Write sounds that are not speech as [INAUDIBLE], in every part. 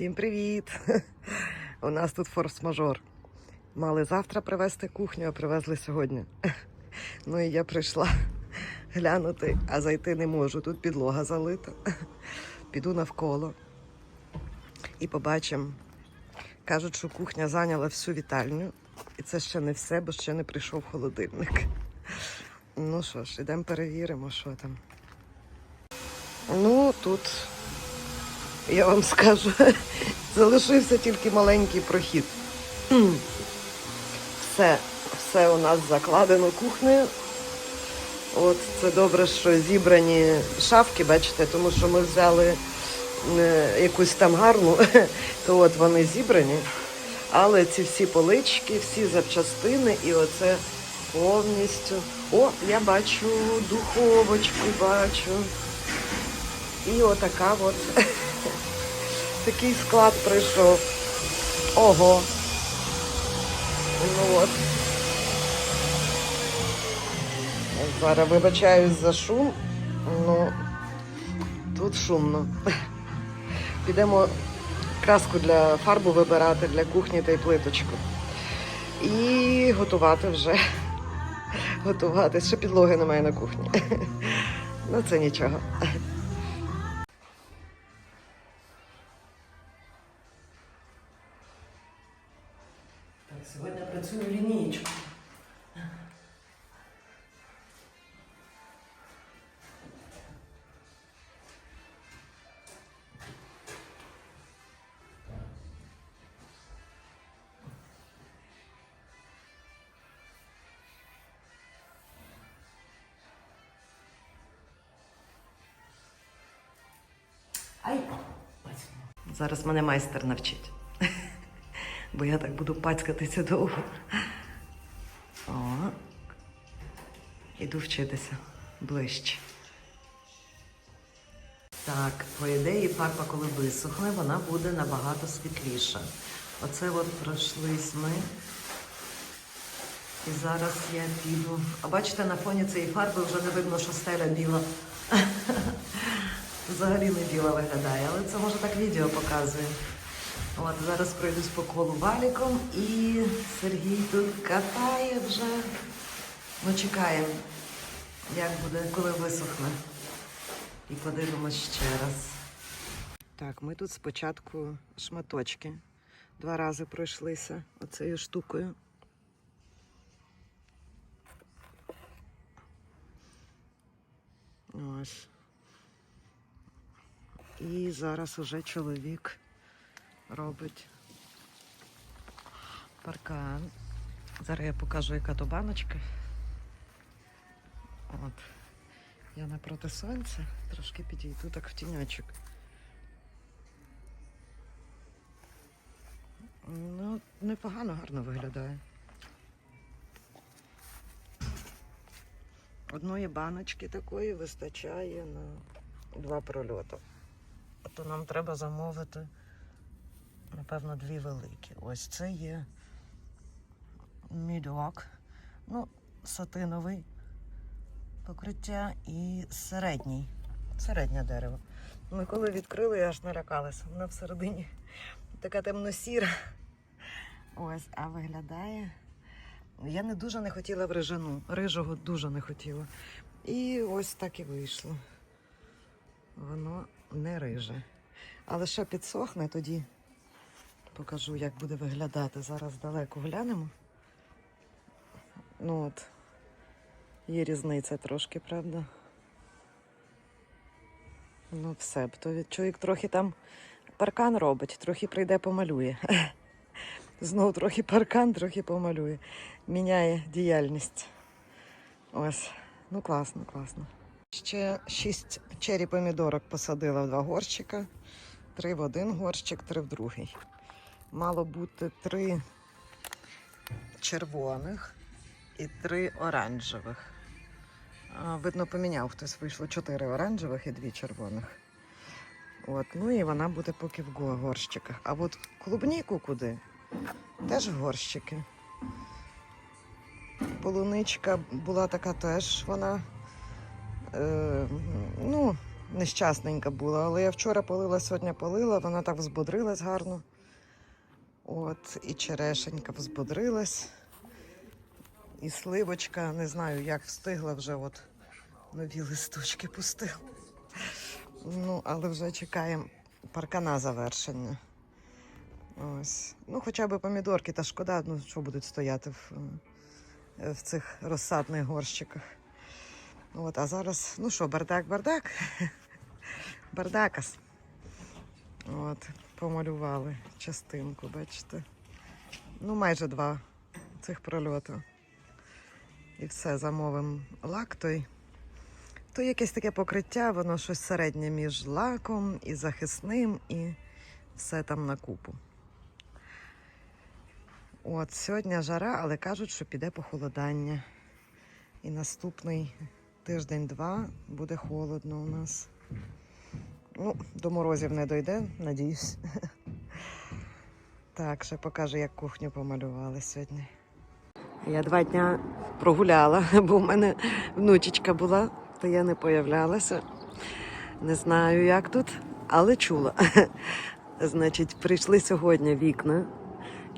Всім привіт! [LAUGHS] У нас тут форс-мажор. Мали завтра привезти кухню, а привезли сьогодні. [LAUGHS] Ну і я прийшла [LAUGHS] глянути, а зайти не можу. Тут підлога залита. Піду навколо і побачимо. Кажуть, що кухня зайняла всю вітальню. І це ще не все, бо ще не прийшов холодильник. Ну що ж, ідемо перевіримо, що там. Ну, тут я вам скажу, [LAUGHS] залишився тільки маленький прохід. Все, все у нас закладено кухнею. От це добре, що зібрані шафки, бачите, тому що ми взяли е, якусь там гарну, [LAUGHS] то от вони зібрані. Але ці всі полички, всі запчастини, і оце повністю. О, я бачу духовочку, бачу. І отака от [LAUGHS] такий склад прийшов. Ого. Ну от. Зараз вибачаюсь за шум. Ну тут шумно. Підемо краску для фарбу вибирати для кухні та й плиточку. І готувати вже. Готувати. Ще підлоги немає на кухні. Ну це нічого. Зараз мене майстер навчить. [LAUGHS] Бо я так буду пацькатися довго. О. Іду вчитися ближче. Так, по ідеї, фарба, коли висохне, вона буде набагато світліша. Оце от пройшлись ми. І зараз я піду. А бачите, на фоні цієї фарби вже не видно, що стеля біла. [LAUGHS] Взагалі не біла виглядає, але це може так відео показує. От зараз пройдусь по колу валіком і Сергій тут катає вже. Ну, чекаємо, як буде, коли висохне. І подивимось ще раз. Так, ми тут спочатку шматочки. Два рази пройшлися оцею штукою. Ось. І зараз уже чоловік робить паркан. Зараз я покажу, яка то баночка. От. Я напроти сонця, трошки підійду так в тіньочок. Ну, непогано, гарно виглядає. Одної баночки такої вистачає на два прольоти. То нам треба замовити, напевно, дві великі. Ось це є мідок. Ну, сатиновий покриття і середній. Середнє дерево. Ми коли відкрили, я аж налякалася. Вона всередині така темно-сіра. Ось, а виглядає. Я не дуже не хотіла в рижану. Рижого дуже не хотіла. І ось так і вийшло. Воно не риже. Але ще підсохне, тоді покажу, як буде виглядати. Зараз далеко глянемо. Ну от, є різниця трошки, правда? Ну, все, то чоловік трохи там паркан робить, трохи прийде помалює. [LAUGHS] Знову трохи паркан, трохи помалює. Міняє діяльність. Ось. Ну класно, класно. Ще шість чері помідорок посадила в два горщика. Три в один горщик, три в другий. Мало бути три червоних і три оранжевих. Видно, поміняв хтось. Вийшло чотири оранжевих і дві червоних. От, ну і вона буде поки в горщиках. А от клубніку куди? Теж в горщики. Полуничка була така теж, вона е, ну, нещасненька була. Але я вчора полила, сьогодні полила, вона так взбодрилась гарно. От, і черешенька взбодрилась. І сливочка, не знаю, як встигла вже от нові листочки пустила. Ну, але вже чекаємо паркана завершення. Ось. Ну, хоча б помідорки, та шкода, ну що будуть стояти в, е, в цих розсадних горщиках. От, а зараз, ну що, бардак, бардак. [LAUGHS] Бардакас. От, помалювали частинку, бачите. Ну, майже два цих прольоту. І все, замовимо лак той. То якесь таке покриття, воно щось середнє між лаком і захисним, і все там на купу. От сьогодні жара, але кажуть, що піде похолодання. І наступний тиждень-два буде холодно у нас. Ну, до морозів не дойде, надіюсь. [LAUGHS] Так, ще покажу, як кухню помалювали сьогодні. Я два дня прогуляла, [LAUGHS] бо в мене внучечка була, то я не появлялася. Не знаю, як тут, але чула. [LAUGHS] Значить, прийшли сьогодні вікна,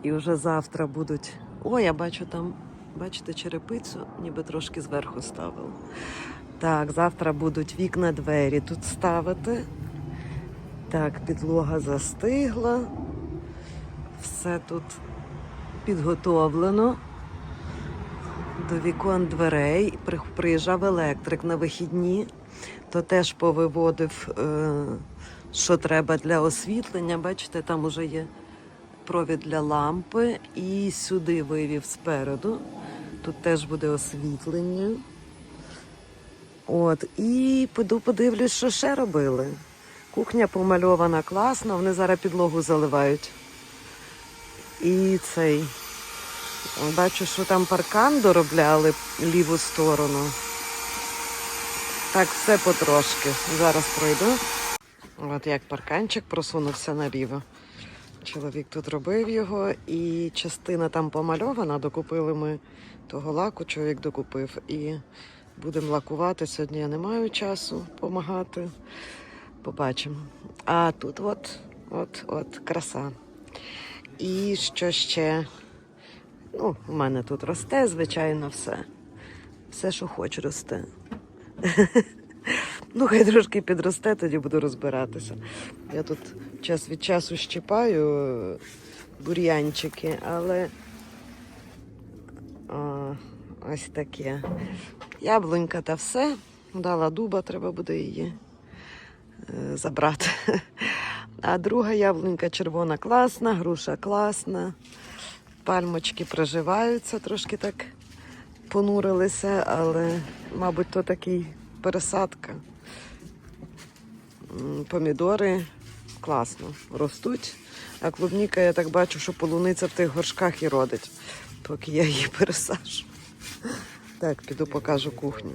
і вже завтра будуть. О, я бачу там, бачите, черепицю, ніби трошки зверху ставила. Так, завтра будуть вікна, двері тут ставити. Так, підлога застигла. Все тут підготовлено. До вікон дверей приїжджав електрик на вихідні, то теж повиводив, е, що треба для освітлення. Бачите, там уже є провід для лампи, і сюди вивів спереду. Тут теж буде освітлення. От, і піду подивлюсь, що ще робили. Кухня помальована класно, вони зараз підлогу заливають. І цей. Бачу, що там паркан доробляли ліву сторону. Так, все потрошки. Зараз пройду. От як парканчик просунувся наліво. Чоловік тут робив його, і частина там помальована. Докупили ми того лаку, чоловік докупив. І будемо лакувати. Сьогодні я не маю часу допомагати. Побачимо. А тут от, от, от, краса. І що ще? Ну, у мене тут росте, звичайно, все. Все, що хоч росте. [LAUGHS] [LAUGHS] Ну, хай трошки підросте, тоді буду розбиратися. Я тут час від часу щипаю е, бур'янчики, але а, ось таке. Яблунька та все. Дала дуба, треба буде її е, забрати. [LAUGHS] А друга яблунька червона класна, груша класна. Пальмочки проживаються, трошки так понурилися, але, мабуть, то такий пересадка. Помідори класно ростуть. А клубніка, я так бачу, що полуниця в тих горшках і родить, поки я її пересаджу. Так, піду покажу кухню.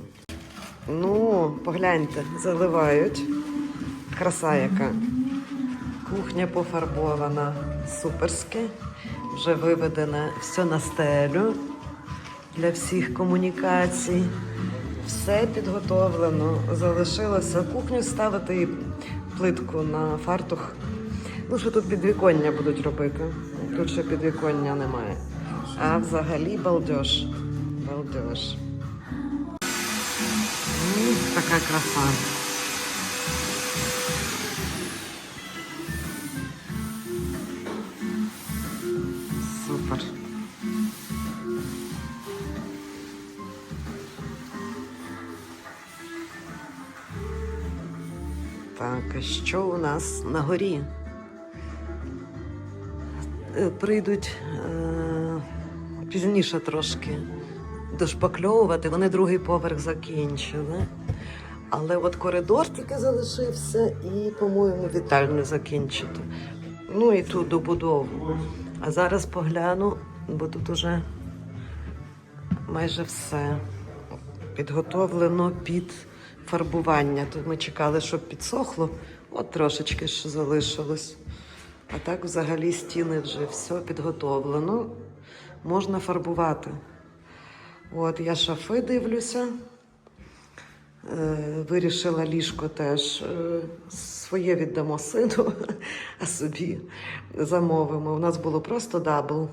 Ну, погляньте, заливають. Краса яка. Кухня пофарбована суперськи. Вже виведене все на стелю для всіх комунікацій. Все підготовлено. Залишилося кухню ставити і плитку на фартух. Ну, що тут підвіконня будуть робити. Тут ще підвіконня немає. А взагалі балдеж. Балдеж. Така краса. Нас на горі? Е, Прийдуть е, пізніше трошки дошпакльовувати. Вони другий поверх закінчили. Але от коридор тільки залишився і, по-моєму, вітальню закінчити. Ну і ту добудову. А зараз погляну, бо тут уже майже все підготовлено під фарбування. Тут ми чекали, щоб підсохло, от трошечки ще залишилось. А так взагалі стіни вже все підготовлено. Можна фарбувати. От я шафи дивлюся. Е, Вирішила ліжко теж е, своє віддамо сину, [LAUGHS] а собі замовимо. У нас було просто дабл,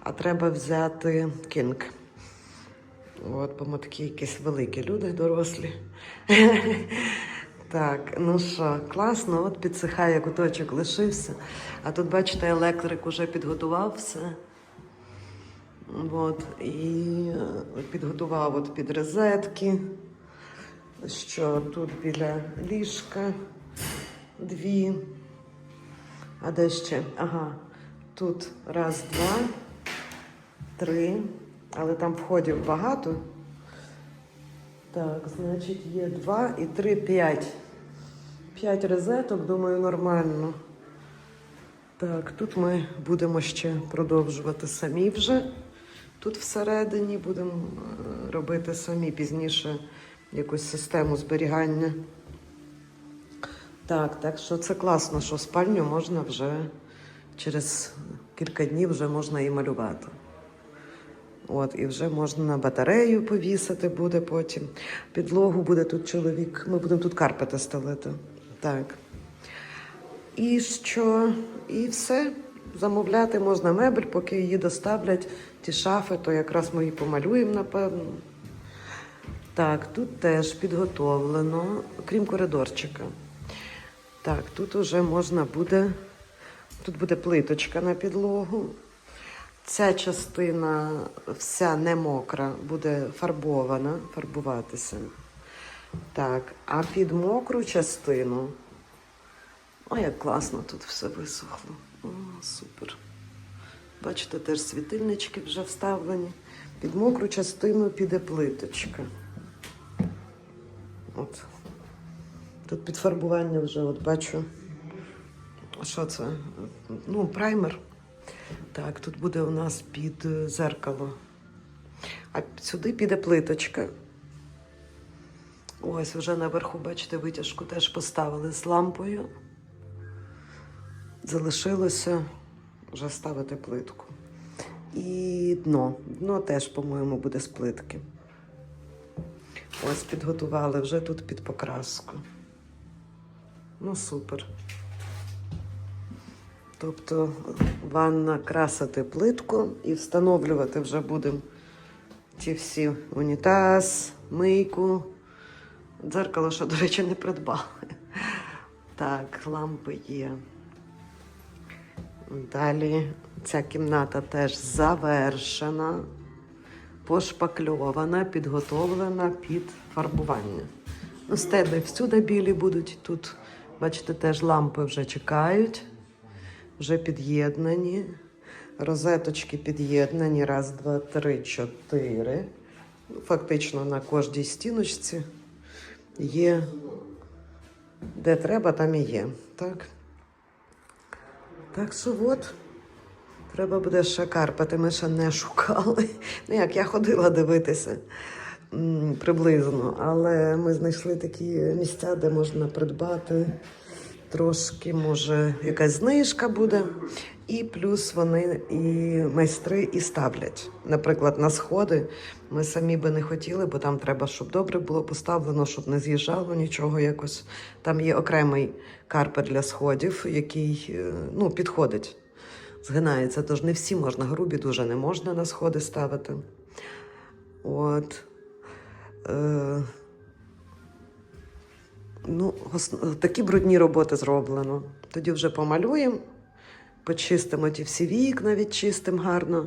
а треба взяти кінг. От, бо ми такі якісь великі люди, дорослі. [LAUGHS] Так, ну що, класно, от підсихає куточок лишився. А тут, бачите, електрик уже підготував все. От, і е, підготував от під розетки, що тут біля ліжка дві. А де ще? Ага, тут раз, два, три. Але там входів багато. Так, значить, є два і три, п'ять. П'ять розеток, думаю, нормально. Так, тут ми будемо ще продовжувати самі вже. Тут всередині будемо е, робити самі пізніше якусь систему зберігання. Так, так що це класно, що спальню можна вже через кілька днів вже можна і малювати. От, і вже можна на батарею повісити буде потім. Підлогу буде тут чоловік. Ми будемо тут карпети стелити. Так. І що? І все. Замовляти можна мебель, поки її доставлять ті шафи, то якраз ми її помалюємо, напевно. Так, тут теж підготовлено, крім коридорчика. Так, тут уже можна буде. Тут буде плиточка на підлогу. Ця частина вся не мокра, буде фарбована, фарбуватися. Так, а під мокру частину. О, як класно тут все висохло. О, супер. Бачите, теж світильнички вже вставлені. Під мокру частину піде плиточка. От. Тут підфарбування вже, от бачу. Що це? Ну, праймер. Так, тут буде у нас під е, зеркало. А сюди піде плиточка. Ось вже наверху, бачите, витяжку теж поставили з лампою. Залишилося вже ставити плитку. І дно. Дно теж, по-моєму, буде з плитки. Ось підготували вже тут під покраску. Ну, супер. Тобто ванна красити плитку і встановлювати вже будемо ті всі унітаз, мийку. Дзеркало, що, до речі, не придбали. Так, лампи є. Далі ця кімната теж завершена, пошпакльована, підготовлена під фарбування. Ну, стеби всюди білі будуть. Тут, бачите, теж лампи вже чекають вже під'єднані. Розеточки під'єднані. Раз, два, три, чотири. Фактично на кожній стіночці є. Де треба, там і є. Так. Так що от. Треба буде ще карпати, ми ще не шукали. [LAUGHS] Ну як, я ходила дивитися приблизно, але ми знайшли такі місця, де можна придбати трошки, може, якась знижка буде. І плюс вони і майстри і ставлять. Наприклад, на сходи ми самі би не хотіли, бо там треба, щоб добре було поставлено, щоб не з'їжджало нічого якось. Там є окремий карпет для сходів, який е, ну, підходить, згинається. Тож не всі можна, грубі дуже не можна на сходи ставити. От. Е, Ну, такі брудні роботи зроблено. Тоді вже помалюємо, почистимо ті всі вікна, відчистимо гарно.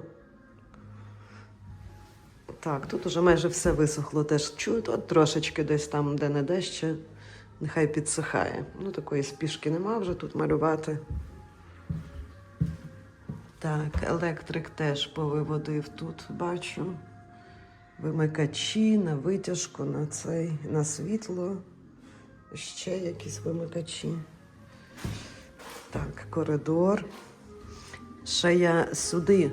Так, тут уже майже все висохло теж чуть, от трошечки десь там, де не де ще, нехай підсихає. Ну, такої спішки нема вже тут малювати. Так, електрик теж повиводив тут, бачу. Вимикачі на витяжку, на цей, на світло. Ще якісь вимикачі. Так, коридор. Ще я сюди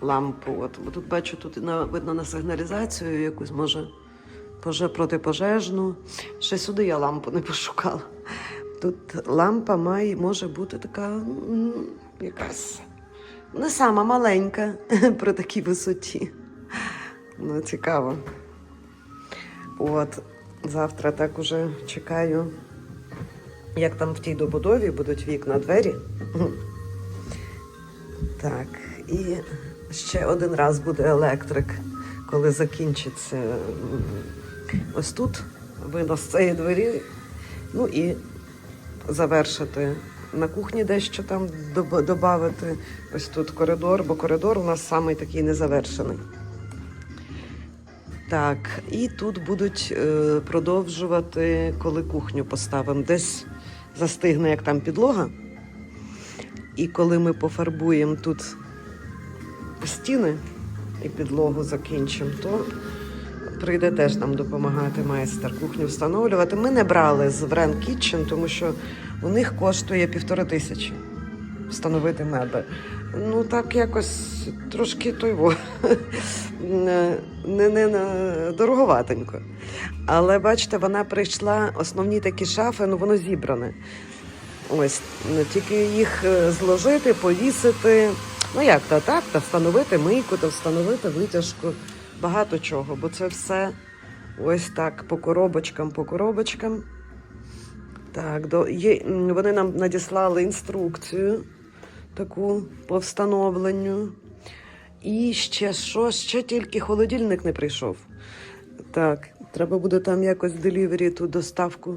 лампу. От, тут бачу, тут видно на сигналізацію якусь, може, поже, протипожежну. Ще сюди я лампу не пошукала. Тут лампа має, може бути така якась не сама маленька [LAUGHS] при такій висоті. Ну, цікаво. От. Завтра так уже чекаю, як там в тій добудові будуть вікна, двері. [LAUGHS] Так, і ще один раз буде електрик, коли закінчиться ось тут винос цієї двері. Ну і завершити на кухні дещо там додати. Ось тут коридор, бо коридор у нас самий такий незавершений. Так, і тут будуть е, продовжувати, коли кухню поставимо. Десь застигне, як там підлога. І коли ми пофарбуємо тут стіни і підлогу закінчимо, то прийде теж нам допомагати майстер кухню встановлювати. Ми не брали з Врен Kitchen, тому що у них коштує півтори тисячі встановити мебель. Ну так якось трошки той во, не, [LAUGHS] не, не, не дороговатенько. Але бачите, вона прийшла, основні такі шафи, ну воно зібране. Ось ну, тільки їх е, зложити, повісити. Ну як то так, та встановити мийку, та встановити витяжку, багато чого, бо це все ось так по коробочкам, по коробочкам. Так, до, є, вони нам надіслали інструкцію таку по встановленню. І ще що, ще тільки холодильник не прийшов. Так, треба буде там якось делівері ту доставку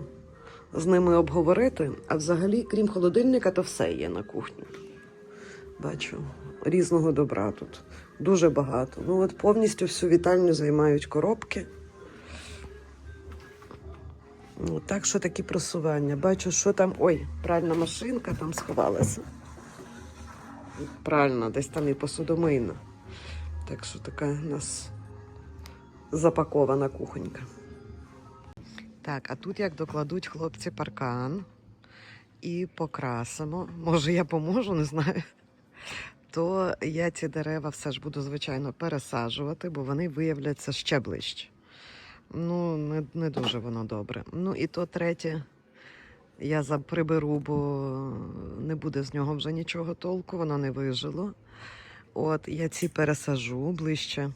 з ними обговорити. А взагалі, крім холодильника, то все є на кухні. Бачу, різного добра тут. Дуже багато. Ну от повністю всю вітальню займають коробки. Ну, так що такі просування. Бачу, що там. Ой, пральна машинка там сховалася. Пральна, десь там і посудомийна. Так що така у нас запакована кухонька. Так, а тут як докладуть хлопці паркан і покрасимо. Може, я поможу, не знаю. То я ці дерева все ж буду, звичайно, пересаджувати, бо вони виявляться ще ближче. Ну, не, не дуже воно добре. Ну і то третє, я приберу, бо не буде з нього вже нічого толку, воно не вижило. От я ці пересажу ближче,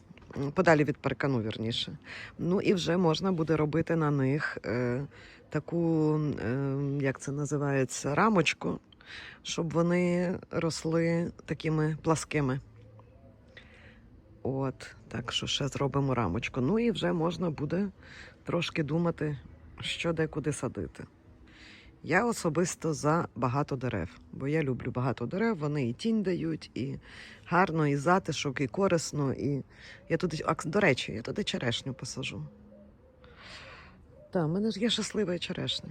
подалі від паркану, вірніше. Ну і вже можна буде робити на них е, таку, е, як це називається, рамочку, щоб вони росли такими пласкими. От, так що ще зробимо рамочку. Ну і вже можна буде трошки думати, що де куди садити. Я особисто за багато дерев, бо я люблю багато дерев, вони і тінь дають, і гарно, і затишок, і корисно. І я туди, а, до речі, я туди черешню посажу. Так, в мене ж є щаслива і черешня.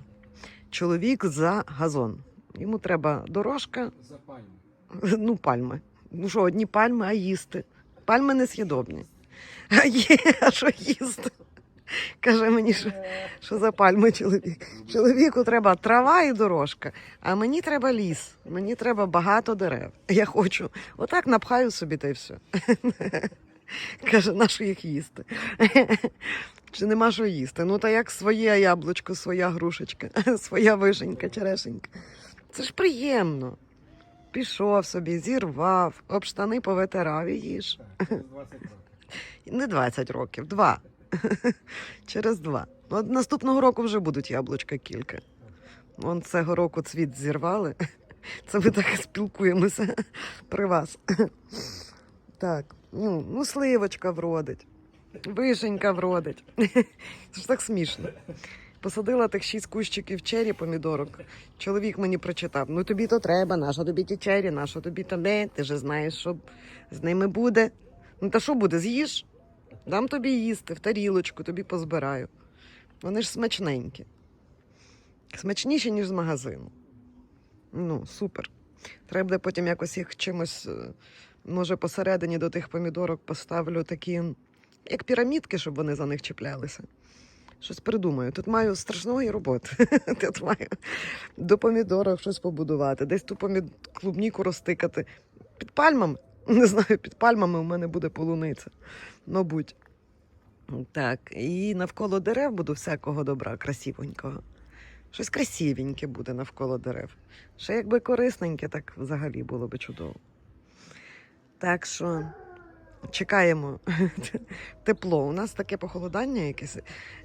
Чоловік за газон. Йому треба дорожка, За пальму. [LAUGHS] ну, пальми. Ну що, одні пальми, а їсти. Пальми несъїдобні. А є, а що їсти? [LAUGHS] Каже мені, що, що за пальми чоловік. Чоловіку треба трава і дорожка, а мені треба ліс, мені треба багато дерев. Я хочу. Отак напхаю собі та й все. [LAUGHS] Каже, на що їх їсти? [LAUGHS] Чи нема що їсти? Ну, та як своє яблучко, своя грушечка, своя вишенька, черешенька. Це ж приємно. Пішов собі, зірвав, об штани повитирав і їж. Так, через 20 років. Не 20 років, два. [LAUGHS] Через два. Ну, наступного року вже будуть яблучка кілька. Вон цього року цвіт зірвали. [LAUGHS] Це ми так спілкуємося [LAUGHS] при вас. Так, ну, ну сливочка вродить, вишенька вродить. Це ж так смішно. Посадила тих шість кущиків чері помідорок. Чоловік мені прочитав: ну тобі то треба, наша тобі ті чері, наша тобі то не. Ти ж знаєш, що з ними буде. Ну та що буде, з'їж? Дам тобі їсти в тарілочку, тобі позбираю. Вони ж смачненькі. Смачніші, ніж з магазину. Ну, супер. Треба буде потім якось їх чимось, е, може, посередині до тих помідорок поставлю такі, як пірамідки, щоб вони за них чіплялися. Щось придумаю. Тут маю страшної роботи. [LAUGHS] Тут маю до помідорок щось побудувати, десь ту помід... клубніку розтикати. Під пальмами. [LAUGHS] Не знаю, під пальмами у мене буде полуниця. Мабуть. Так, і навколо дерев буду всякого добра, красивенького. Щось красивеньке буде навколо дерев. Ще якби корисненьке, так взагалі було би чудово. Так що чекаємо [LAUGHS] тепло. У нас таке похолодання якесь.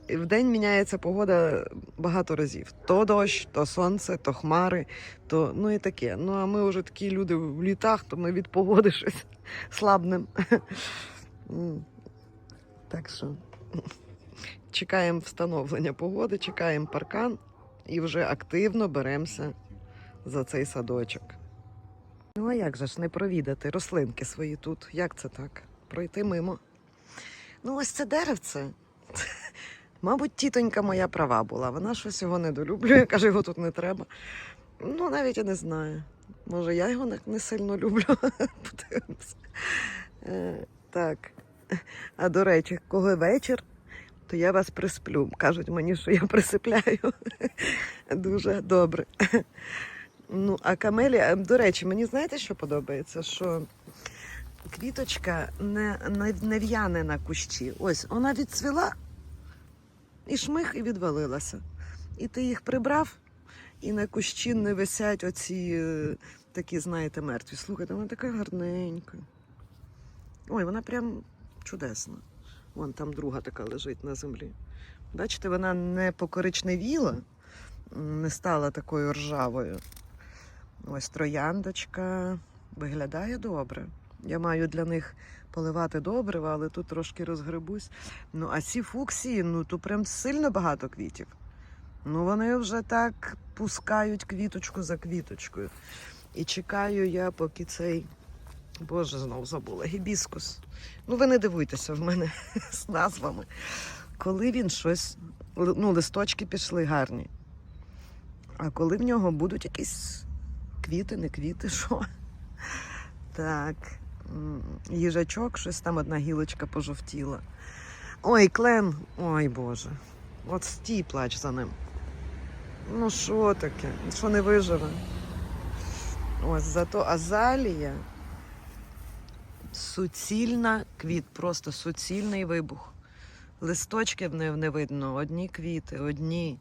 І вдень міняється погода багато разів. То дощ, то сонце, то хмари, то ну і таке. Ну а ми вже такі люди в літах, то ми від погоди [LAUGHS] щось слабнем. Так що [LAUGHS] чекаємо встановлення погоди, чекаємо паркан і вже активно беремося за цей садочок. Ну а як же ж не провідати рослинки свої тут? Як це так? Пройти мимо. Ну, ось це деревце. [LAUGHS] Мабуть, тітонька моя права була. Вона щось його недолюблює, каже, його тут не треба. Ну, навіть я не знаю. Може, я його не- сильно люблю. [LAUGHS] Е, Так. А до речі, коли вечір, то я вас присплю. Кажуть мені, що я присипляю. [LAUGHS] Дуже добре. Ну, а камелія, до речі, мені знаєте, що подобається? Що квіточка не, не, не в'яне на кущі. Ось вона відцвіла і шмих і відвалилася. І ти їх прибрав, і на кущі не висять оці е, такі, знаєте, мертві. Слухайте, вона така гарненька. Ой, вона прям чудесна. Вон там друга така лежить на землі. Бачите, вона не покоричневіла, не стала такою ржавою. Ось трояндочка виглядає добре. Я маю для них поливати добрива, але тут трошки розгребусь. Ну, а ці фуксії, ну то прям сильно багато квітів. Ну, вони вже так пускають квіточку за квіточкою. І чекаю я, поки цей. Боже, знову забула, гібіскус. Ну, ви не дивуйтеся в мене [LAUGHS] з назвами. Коли він щось, ну, листочки пішли гарні. А коли в нього будуть якісь квіти, не квіти, [LAUGHS] що? Так. Їжачок, щось там одна гілочка пожовтіла. Ой, клен, ой Боже. От стій плач за ним. Ну, що таке? Що не виживе? Ось зато азалія. Суцільна квіт, просто суцільний вибух. Листочків не, не видно, одні квіти, одні.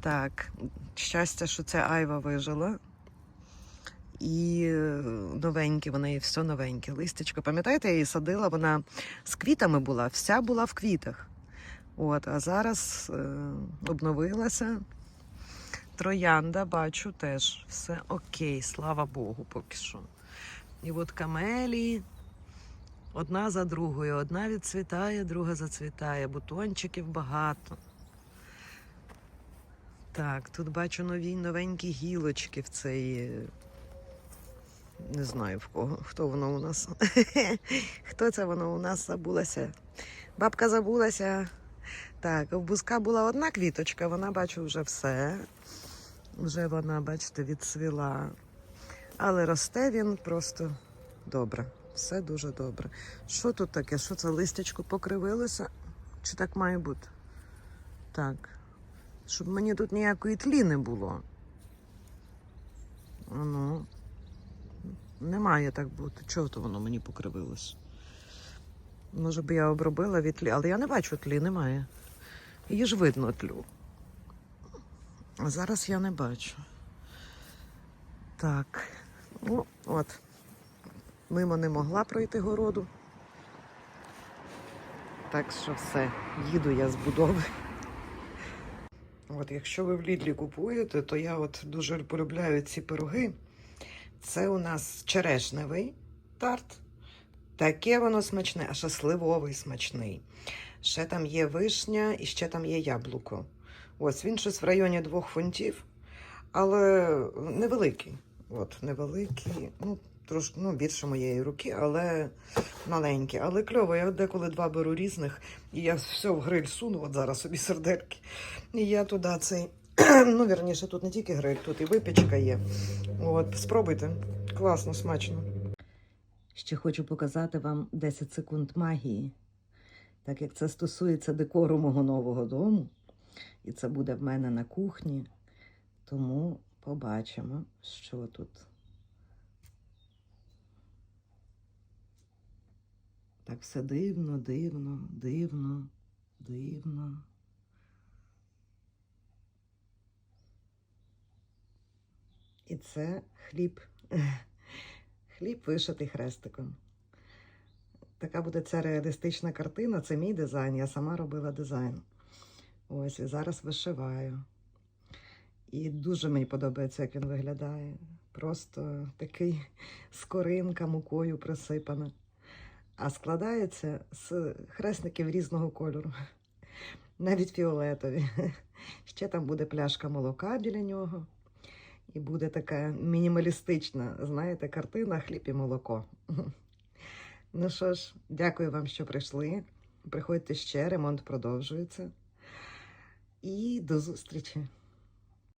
Так, щастя, що ця айва вижила. І е, новенькі, вона і все новеньке. Листячко. Пам'ятаєте, я її садила, вона з квітами була, вся була в квітах. От, а зараз е, обновилася. Троянда, бачу, теж все окей, слава Богу, поки що. І от камелії одна за другою. Одна відцвітає, друга зацвітає. Бутончиків багато. Так, тут бачу нові новенькі гілочки в цей. Не знаю в кого. Хто воно у нас? [LAUGHS] Хто це воно у нас забулася? Бабка забулася. Так, в бузка була одна квіточка, вона бачу вже все. Вже вона, бачите, відцвіла. Але росте він просто добре. Все дуже добре. Що тут таке? Що це листячко покривилося? Чи так має бути? Так. Щоб мені тут ніякої тлі не було. Ну, не має так бути. Чого то воно мені покривилось? Може би я обробила від тлі, але я не бачу тлі, немає. Її ж видно тлю. А зараз я не бачу. Так. Ну, от. Мимо не могла пройти городу. Так що все, їду я з будови. От, якщо ви в Лідлі купуєте, то я от дуже полюбляю ці пироги. Це у нас черешневий тарт. Таке воно смачне, а ще сливовий смачний. Ще там є вишня і ще там є яблуко. Ось він щось в районі двох фунтів, але невеликий. От, невеликий, ну, трошки ну, більше моєї руки, але маленький. Але кльово, я деколи два беру різних, і я все в гриль суну, от зараз собі сердельки. І я туди цей, [CLEARS THROAT] ну, вірніше, тут не тільки гриль, тут і випічка є. От, спробуйте. Класно, смачно. Ще хочу показати вам 10 секунд магії. Так як це стосується декору мого нового дому, і це буде в мене на кухні, тому побачимо, що тут. Так все дивно, дивно, дивно, дивно. І це хліб. [LAUGHS] Хліб вишитий хрестиком. така буде ця реалістична картина. Це мій дизайн, я сама робила дизайн. Ось і зараз вишиваю. І дуже мені подобається, як він виглядає. Просто такий скоринка мукою присипана. А складається з хресників різного кольору, навіть фіолетові. Ще там буде пляшка молока біля нього. І буде така мінімалістична, знаєте, картина хліб і молоко. [LAUGHS] Ну що ж, дякую вам, що прийшли. Приходьте ще, ремонт продовжується. І до зустрічі!